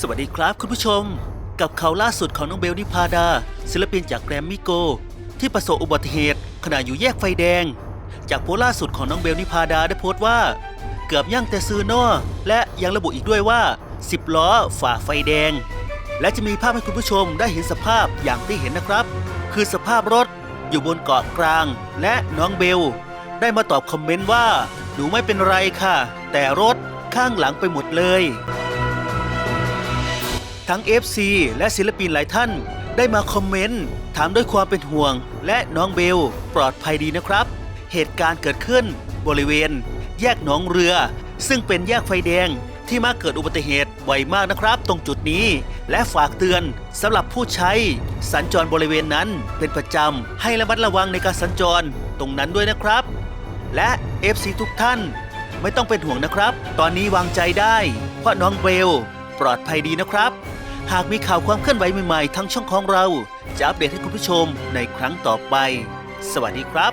สวัสดีครับคุณผู้ชม กับข่าวล่าสุดของน้องเบลนิพาดา ศิลปินจากแกรมมี่โก ที่ประสบอุบัติเหตุขณะอยู่แยกไฟแดง จากโพสต์ล่าสุดของน้องเบลนิพาดาได้โพสต์ว่า เกือบย่างแต่ซื้อนอและยังระบุอีกด้วยว่า 10 ล้อฝ่าไฟแดง และจะมีภาพให้คุณผู้ชมได้เห็นสภาพอย่างที่เห็นนะครับ คือสภาพรถอยู่บนเกาะกลาง และน้องเบล ได้มาตอบคอมเมนต์ว่าหนูไม่เป็นไรค่ะ แต่รถข้างหลังไปหมดเลย ทั้ง FC และศิลปินหลายท่าน ได้มาคอมเมนต์ ถามด้วยความเป็นห่วง และน้องเบล ปลอดภัยดีนะครับ เหตุการณ์เกิดขึ้น บริเวณ แยกหนองเรือ ซึ่งเป็นแยกไฟแดงที่มาเกิดอุบัติเหตุบ่อยมากนะครับ ตรงจุดนี้ และฝากเตือนสำหรับผู้ใช้ สัญจรบริเวณนั้นเป็นประจำให้ระมัดระวังในการสัญจรตรงนั้นด้วยนะครับ และ FC ทุกท่านไม่ต้องเป็นห่วงนะครับ ตอนนี้วางใจได้ เพราะน้องเบล ปลอดภัยดีนะครับ หากมีข่าวความเคลื่อนไหวใหม่ๆ ทั้งช่องของเรา จะอัปเดตให้คุณผู้ชมในครั้งต่อไป สวัสดีครับ